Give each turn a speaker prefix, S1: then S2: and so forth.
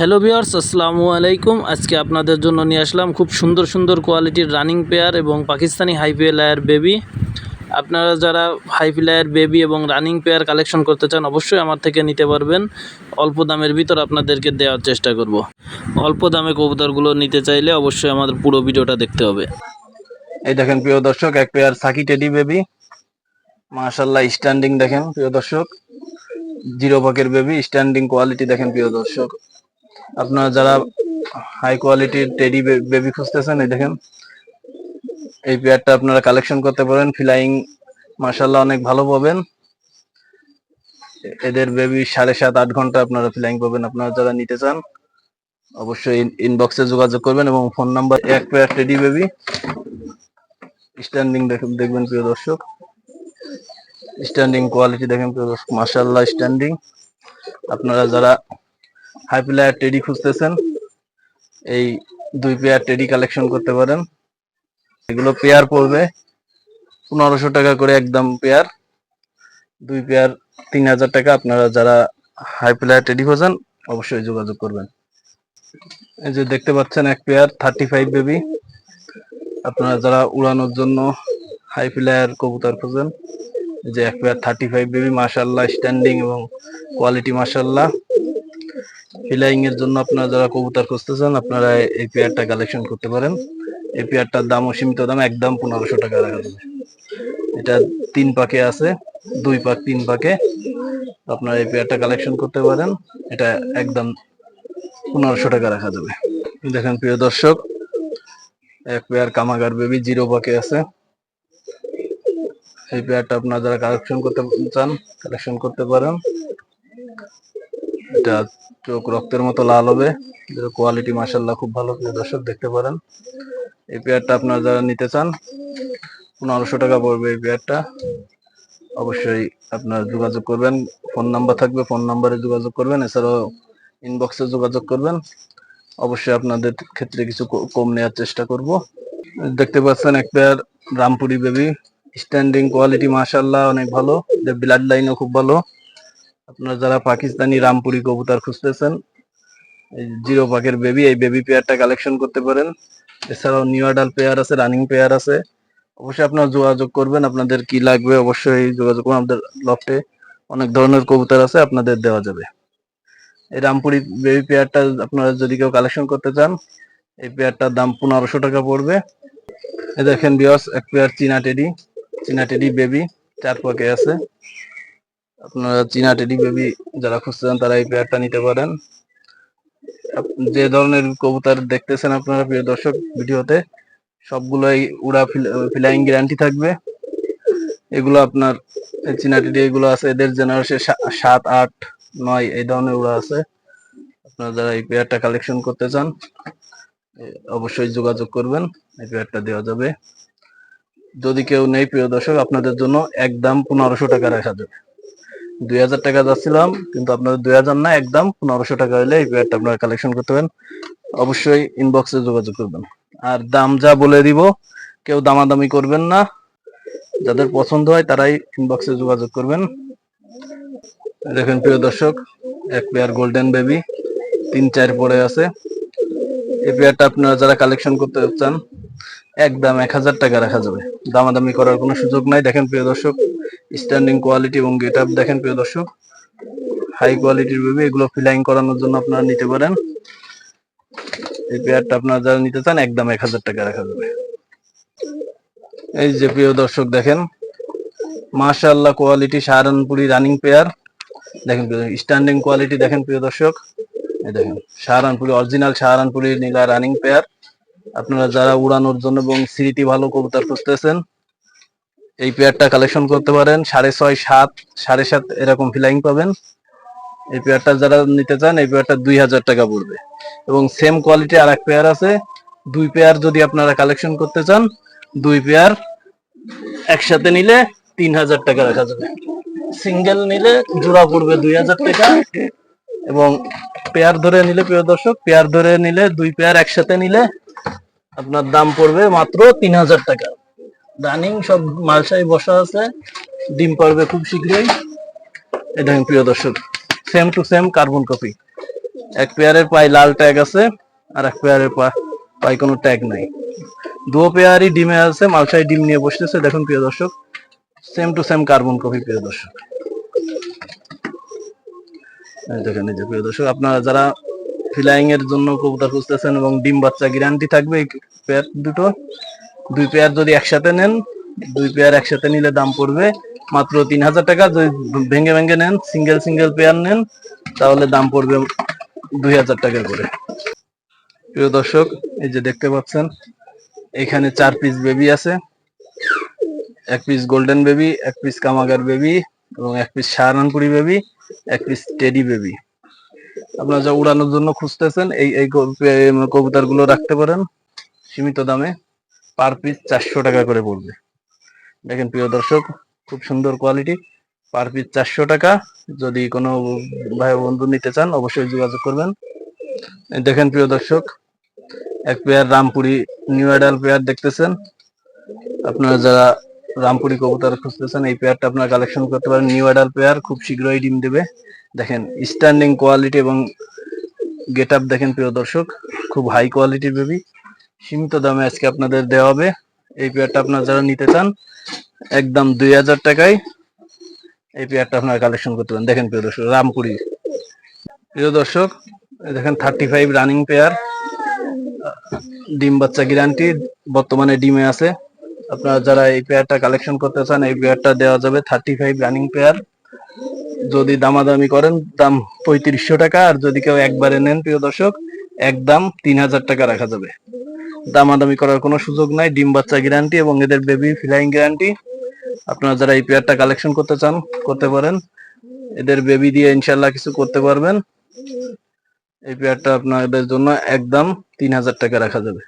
S1: Hello viewers, আসসালামু আলাইকুম। আজকে আপনাদের জন্য নিয়ে আসলাম খুব সুন্দর সুন্দর কোয়ালিটির রানিং পেয়ার এবং পাকিস্তানি হাইপে লায়ার বেবি। আপনারা যারা হাইপি লায়ার বেবি এবং রানিং পেয়ার কালেকশন করতে চান, অবশ্যই আমার থেকে নিতে পারবেন। অল্প দামের ভিতর আপনাদেরকে দেওয়ার চেষ্টা করব। অল্প দামে কবুতরগুলো নিতে চাইলে অবশ্যই আমাদের পুরো ভিডিওটা দেখতে হবে।
S2: এই দেখেন প্রিয় দর্শক, এক পেয়ার সাকি টেডি বেবি। মাশাল্লাহ স্ট্যান্ডিং দেখেন প্রিয় দর্শক। জিরো পাকের বেবি স্ট্যান্ডিং কোয়ালিটি দেখেন প্রিয় দর্শক। আপনারা যারা হাই কোয়ালিটির টেডি বেবি খুঁজতেছেন, এই দেখেন, এই পেয়ারটা আপনারা কালেকশন করতে পারেন ফ্লাইং মাশাল্লাহ অনেক ভালো পাবেন। এদের বেবি সাড়ে সাত, আট ঘণ্টা আপনারা ফ্লাইং পাবেন, আপনারা যারা নিতে চান, অবশ্যই ইনবক্সে যোগাযোগ করবেন এবং ফোন নাম্বার এক পেয়ার টেডি বেবি স্ট্যান্ডিং দেখবেন প্রিয় দর্শক। স্ট্যান্ডিং কোয়ালিটি দেখেন প্রিয় দর্শক মার্শাল্লাহ স্ট্যান্ডিং আপনারা যারা হাই প্লেয়ার টেডি খুঁজতেছেন। এই দুই পেয়ার টেডি কালেকশন করতে পারেন। এগুলো পেয়ার পড়বে। পনেরোশো টাকা করে একদম পেয়ার দুই পেয়ার তিন হাজার টাকা আপনারা যারা হাই প্লেয়ার টেডি খোঁজেন, অবশ্যই যোগাযোগ করবেন। এই যে দেখতে পাচ্ছেন এক পেয়ার থার্টি ফাইভ বেবি আপনারা যারা উড়ানোর জন্য হাই ফ্লায়ার কবুতর খোঁজেন যে এক পেয়ার থার্টি ফাইভ বেবি মাসাল্লাহ স্ট্যান্ডিং এবং কোয়ালিটি মাসাল্লাহ ফ্লাইং এর জন্য আপনারা যারা কবুতর খুঁজতেছেন, আপনারা এই পেয়ারটা কালেকশন করতে পারেন। এই পেয়ারটার দাম সীমিত দাম, একদম পনেরোশো টাকা রাখা যাবে। এটা তিন পাকে আছে, দুই পাক, তিন পাকে। আপনারা এই পেয়ারটা কালেকশন করতে পারেন, এটা একদম পনেরোশো টাকা রাখা যাবে। দেখেন প্রিয় দর্শক, এক পেয়ার কামাগার বেবি জিরো পাকে আছে। এই পেয়ারটা আপনারা যারা কালেকশন করতে চান কালেকশন করতে পারেন। এটা চোখ রক্তের মতো লাল হবে। কোয়ালিটি মাসাল্লাহ খুব ভালো। দর্শক, দেখতে পারেন। এই পেয়ারটা আপনারা যারা নিতে চান, পনেরোশো টাকা পড়বে এই পেয়ারটা। অবশ্যই আপনারা যোগাযোগ করবেন। ফোন নাম্বার থাকবে, ফোন নাম্বারে যোগাযোগ করবেন। এছাড়াও ইনবক্সে যোগাযোগ করবেন। অবশ্যই আপনাদের ক্ষেত্রে কিছু কম নেওয়ার চেষ্টা করব। দেখতে পাচ্ছেন এক pair Rampuri baby standing quality মাশাল্লাহ অনেক ভালো। ব্লাড লাইনও খুব ভালো। আপনারা যারা পাকিস্তানি রামপুরি কবুতর খুঁজতেছেন জিরো পাকের বেবি এই বেবি পেয়ারটা কালেকশন করতে পারেন। এছাড়াও নিউ আডাল পেয়ার আছে রানিং পেয়ার আছে। অবশ্যই আপনারা যোগাযোগ করবেন, আপনাদের কি লাগবে অবশ্যই যোগাযোগ করুন। আমাদের লফটে অনেক ধরনের কবুতর আছে, আপনাদের দেওয়া যাবে। এই রামপুরি বেবি পেয়ারটা আপনারা যদি কেউ কালেকশন করতে চান, এই পেয়ারটার দাম পনেরোশো টাকা পড়বে। এই দেখেন বিয়স এক পেয়ার চীনা টেডি চীনা টেডি বেবি চার পাকে আছে। আপনারা চীনা টেডি বেবি যারা খুঁজছেন তারা এই পেয়ারটা নিতে পারেন। যে ধরনের কবুতর দেখতেছেন আপনারা, প্রিয় দর্শক, ভিডিওতে, সবগুলোই উড়া ফ্লাইং গ্যারান্টি থাকবে। এগুলো আপনার চীনা টেডি এগুলো আছে, এদের জেনারেশন সাত, আট, নয়, এই ধরনের উড়া আছে। আপনারা যারা এই পেয়ারটা কালেকশন করতে চান অবশ্যই যোগাযোগ করবেন, এই পেয়ারটা দেওয়া যাবে। যদি কেউ নেই, প্রিয় দর্শক, আপনাদের জন্য একদম পনেরোশো টাকা রাখা যাবে। দুই হাজার টাকা যাচ্ছিলাম, কিন্তু আপনাদের দুই হাজার না, একদম পনেরোশো টাকা হলে এই পেয়ারটা আপনারা কালেকশন করতে পারেন। অবশ্যই ইনবক্সে যোগাযোগ করবেন। আর দাম যা বলে দিব, কেউ দামাদামি করবেন না। যাদের পছন্দ হয় তারাই ইনবক্সে যোগাযোগ করবেন। দেখেন প্রিয় দর্শক, এক পেয়ার গোল্ডেন বেবি তিন চার পরে আছে। এই পেয়ারটা আপনারা যারা কালেকশন করতে চান, একদম এক হাজার টাকা রাখা যাবে। দামাদামি করার কোনো সুযোগ নাই। দেখেন প্রিয় দর্শক স্ট্যান্ডিং কোয়ালিটি এবং গেট আপ দেখেন প্রিয় দর্শক। হাই কোয়ালিটির বেবি এগুলো ফিলাইং করানোর জন্য আপনারা নিতে পারেন। এই পেয়ারটা আপনারা যারা নিতে চান, একদম এক হাজার টাকা রাখা যাবে। এই যে প্রিয় দর্শক, দেখেন। মাশাআল্লাহ কোয়ালিটি সাহারানপুরি রানিং পেয়ার দেখেন স্ট্যান্ডিং কোয়ালিটি দেখেন প্রিয় দর্শক। এই দেখেন, সাহারানপুরি অরিজিনাল সাহারানপুরি নীলা রানিং পেয়ার আপনারা যারা উড়ানোর জন্য এবং সিটি ভালো কবুতর খুঁজতেছেন এই পেয়ারটা কালেকশন করতে পারেন। সাড়ে ছয়, সাত, সাড়ে সাত এরকম ফিলাইং পাবেন। এই পেয়ারটা যারা নিতে চান, এই পেয়ারটা দুই হাজার টাকা পড়বে। এবং সেম কোয়ালিটি আর এক পেয়ার আছে। দুই পেয়ার যদি আপনারা কালেকশন করতে চান, দুই পেয়ার একসাথে নিলে তিন হাজার টাকা রাখা যাবে। সিঙ্গেল নিলে জোড়া পড়বে দুই হাজার টাকা। এবং পেয়ার ধরে নিলে, প্রিয় দর্শক পেয়ার ধরে নিলে দুই পেয়ার একসাথে নিলে আপনার দাম পড়বে মাত্র তিন হাজার টাকা। রানিং সব মালসাই বসা আছে। ডিম পারবে খুব শীঘ্রই। এটা প্রিয় দর্শক same to same carbon copy এক পেয়ারের পায়ে লাল ট্যাগ আছে, আর এক পেয়ারের পায়ে কোনো ট্যাগ নাই। দু পেয়ারই ডিমে আছে মালসাই ডিম নিয়ে বসতেছে। দেখুন প্রিয় দর্শক same to same carbon copy প্রিয় দর্শক। দেখেন, এই যে প্রিয় দর্শক, আপনারা যারা ফ্লাইং এর জন্য কবুতর খুঁজতেছেন এবং ডিম বাচ্চা গ্যারান্টি থাকবে, এই পেয়ার দুটো। দুই পেয়ার যদি একসাথে নেন, দুই পেয়ার একসাথে নিলে দাম পড়বে মাত্র তিন হাজার টাকা। যদি ভেঙে ভেঙে নেন সিঙ্গেল সিঙ্গেল পেয়ার নেন, তাহলে দাম পড়বে দুই হাজার টাকা করে। প্রিয় দর্শক, এই যে দেখতে পাচ্ছেন, এখানে চার পিস বেবি আছে। এক পিস গোল্ডেন বেবি এক পিস কামাগার বেবি এবং এক পিস শাহরানপুরি বেবি এক পিস টেডি বেবি আপনারা যা উড়ানোর জন্য খুঁজতেছেন, এই এই কবুতরগুলো রাখতে পারেন সীমিত দামে। পার পিস চারশো টাকা করে পড়বে। দেখেন প্রিয় দর্শক, খুব সুন্দর কোয়ালিটি পার পিস চারশো টাকা। যদি কোনো ভাই বন্ধু নিতে চান, অবশ্যই যোগাযোগ করবেন। দেখেন প্রিয় দর্শক, এক pair Rampuri new adult pair দেখতেছেন। আপনারা যারা রামপুরি কবুতর খুঁজতেছেন, এই পেয়ারটা আপনারা কালেকশন করতে পারেন। নিউ অ্যাডাল পেয়ার খুব শীঘ্রই ডিম দেবে। দেখেন স্ট্যান্ডিং কোয়ালিটি এবং গেট আপ দেখেন প্রিয় দর্শক, খুব হাই কোয়ালিটির বেবি সীমিত দামে আজকে আপনাদের দেওয়া হবে। এই পেয়ারটা আপনারা যারা নিতে চান, একদম দুই হাজার টাকায় এই পেয়ারটা আপনারা কালেকশন করতে পারেন। দেখেন প্রিয় দর্শক, রামপুরি। প্রিয় দর্শক দেখেন থার্টি ফাইভ রানিং পেয়ার ডিম বাচ্চা গ্যারান্টি বর্তমানে ডিমে আছে। আপনারা যারা এই পেয়ারটা কালেকশন করতে চান, এই পেয়ারটা দেওয়া যাবে থার্টি ফাইভ রানিং পেয়ার যদি দামাদামি করেন, দাম পঁয়ত্রিশশো টাকা। আর যদি কেউ একবারে নেন, প্রিয় দর্শক, একদম তিন হাজার টাকা রাখা যাবে। দামাদামি করার কোনো সুযোগ নাই, ডিম বাচ্চা গ্যারান্টি এবং এদের বেবি ফ্লাইং গ্যারান্টি আপনারা যারা এই পেয়ারটা কালেকশন করতে চান, করতে পারেন। এদের বেবি দিয়ে ইনশাল্লাহ কিছু করতে পারবেন। এই পেয়ারটা আপনাদের জন্য একদম তিন হাজার টাকা রাখা যাবে।